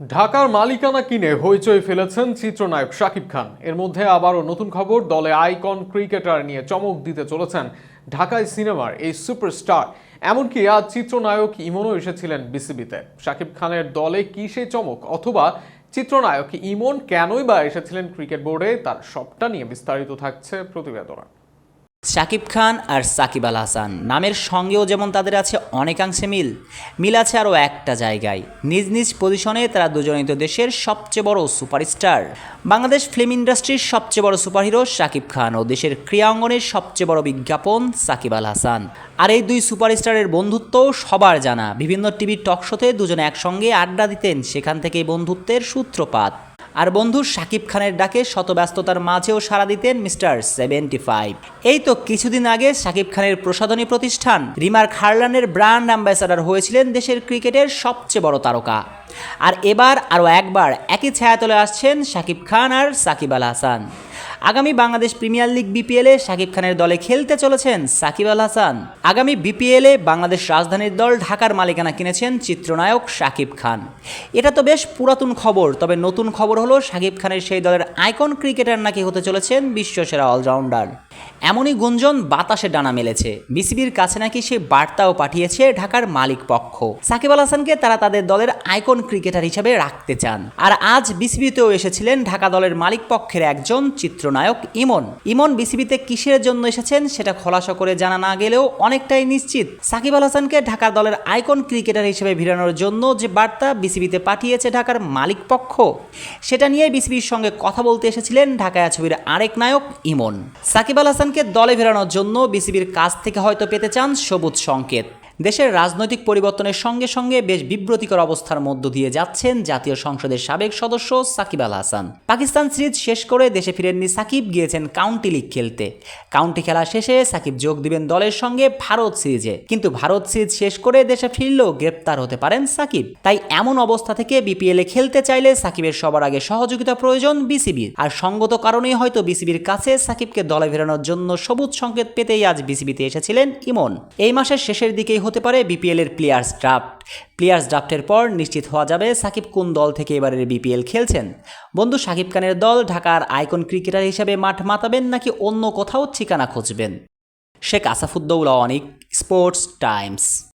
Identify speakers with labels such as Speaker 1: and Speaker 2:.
Speaker 1: ঢাকার মালিকানা কিনে হইচই ফেলেছেন চিত্রনায়ক শাকিব খান। এর মধ্যে আবারও নতুন খবর, দলে আইকন ক্রিকেটার নিয়ে চমক দিতে চলেছেন ঢাকায় সিনেমার এই সুপারস্টার। এমনকি আজ চিত্রনায়ক ইমনও এসেছিলেন বিসিবিতে। শাকিব খানের দলে কি সেই চমক অথবা চিত্রনায়ক ইমন কেনই বা এসেছিলেন ক্রিকেট বোর্ডে, তার সবটা নিয়ে বিস্তারিত থাকছে প্রতিবেদনা।
Speaker 2: শাকিব খান আর সাকিব আল হাসান। নামের সঙ্গেও যেমন তাদের আছে অনেকাংশে মিল মিল আছে আরও একটা জায়গায়। নিজ নিজ পজিশনে তারা দুজনেই তো দেশের সবচেয়ে বড় সুপারস্টার। বাংলাদেশ ফিল্ম ইন্ডাস্ট্রির সবচেয়ে বড় সুপারহিরো শাকিব খান ও দেশের ক্রীড়া অঙ্গনের সবচেয়ে বড় বিজ্ঞাপন সাকিব আল হাসান। আর এই দুই সুপারস্টারের বন্ধুত্ব সবার জানা। বিভিন্ন টিভি টকশোতে দুজনে একসঙ্গে আড্ডা দিতেন, সেখান থেকে বন্ধুত্বের সূত্রপাত। আর বন্ধু শাকিব খানের ডাকে শতব্যস্ততার মাঝেও সাড়া দিতেন মিস্টার সেভেন্টি ফাইভ। এই তো কিছুদিন আগে শাকিব খানের প্রসাধনী প্রতিষ্ঠান রিমার খারলানের ব্র্যান্ড অ্যাম্বাসাডার হয়েছিলেন দেশের ক্রিকেটের সবচেয়ে বড় তারকা। আর এবার আরও একবার একই ছায়াতলে আসছেন শাকিব খান আর সাকিব আল হাসান। আগামী বাংলাদেশ প্রিমিয়ার লিগ বিপিএলে সাকিব খানের দলে খেলতে চলেছেন সাকিব আল হাসান। আগামী বিপিএলে বাংলাদেশ রাজধানীর দল ঢাকার মালিকানা কিনেছেন চিত্রনায়ক সাকিব খান। এটা তো বেশ পুরাতন খবর, তবে নতুন খবর হলো সাকিব খানের সেই দলের আইকন ক্রিকেটার নাকি হতে চলেছেন বিশ্বসেরা অলরাউন্ডার। এমনই গুঞ্জন বাতাসে ডানা মেলেছে। বিসিবির কাছে নাকি সে বার্তাও পাঠিয়েছে ঢাকার মালিক পক্ষ। সাকিব আল হাসানকে তারা তাদের দলের আইকন ক্রিকেটার হিসেবে রাখতে চান। আর আজ বিসিবিতেও এসেছিলেন ঢাকা দলের মালিক পক্ষের একজন চিত্রনায়ক ইমন। ইমন বিসিবিতে কিসের জন্য এসেছেন সেটা খোলাসা করে জানা না গেলেও অনেকটাই নিশ্চিত। সাকিব আল হাসানকে ঢাকা দলের আইকন ক্রিকেটার হিসেবে ভিড়ানোর জন্য যে বার্তা বিসিবিতে পাঠিয়েছে ঢাকার মালিক পক্ষ, সেটা নিয়ে বিসিবির সঙ্গে কথা বলতে এসেছিলেন ঢাকায় ছবির আরেক নায়ক ইমন। সাকিব আল হাসানকে দলে ফেরানোর জন্য বিসিবির কাছ থেকে হয়তো পেতে চান সবুজ সংকেত। দেশের রাজনৈতিক পরিবর্তনের সঙ্গে সঙ্গে বেশ বিব্রতিকর অবস্থার মধ্য দিয়ে যাচ্ছেন জাতীয় সংসদের সাবেক সদস্য সাকিব আল হাসান। পাকিস্তান সিরিজ শেষ করে দেশে ফিরেননি সাকিব, গিয়েছেন কাউন্টি লিগ খেলতে। কাউন্টি খেলা শেষে সাকিব যোগ দিবেন দলের সঙ্গে ভারত সিরিজে। কিন্তু ভারত সিরিজ শেষ করে দেশে ফিরলেও গ্রেপ্তার হতে পারেন সাকিব। তাই এমন অবস্থা থেকে বিপিএলে খেলতে চাইলে সাকিবের সবার আগে সহযোগিতা প্রয়োজন বিসিবির। আর সঙ্গত কারণেই হয়তো বিসিবির কাছে সাকিবকে দলে ফেরানোর জন্য সবুজ সংকেত পেতেই আজ বিসিবিতে এসেছিলেন ইমন। এই মাসের শেষের দিকেই হতে পারে বিপিএলের প্লেয়ার্স ড্রাফট প্লেয়ার্স ড্রাফটের পর নিশ্চিত হওয়া যাবে সাকিব কোন দল থেকে এবারের বিপিএল খেলছেন। বন্ধু, সাকিব খানের দল ঢাকার আইকন ক্রিকেটার হিসেবে মাঠ মাতাবেন নাকি অন্য কোথাও ঠিকানা খুঁজবেন? Sheikh Asafuddoula Anik sports times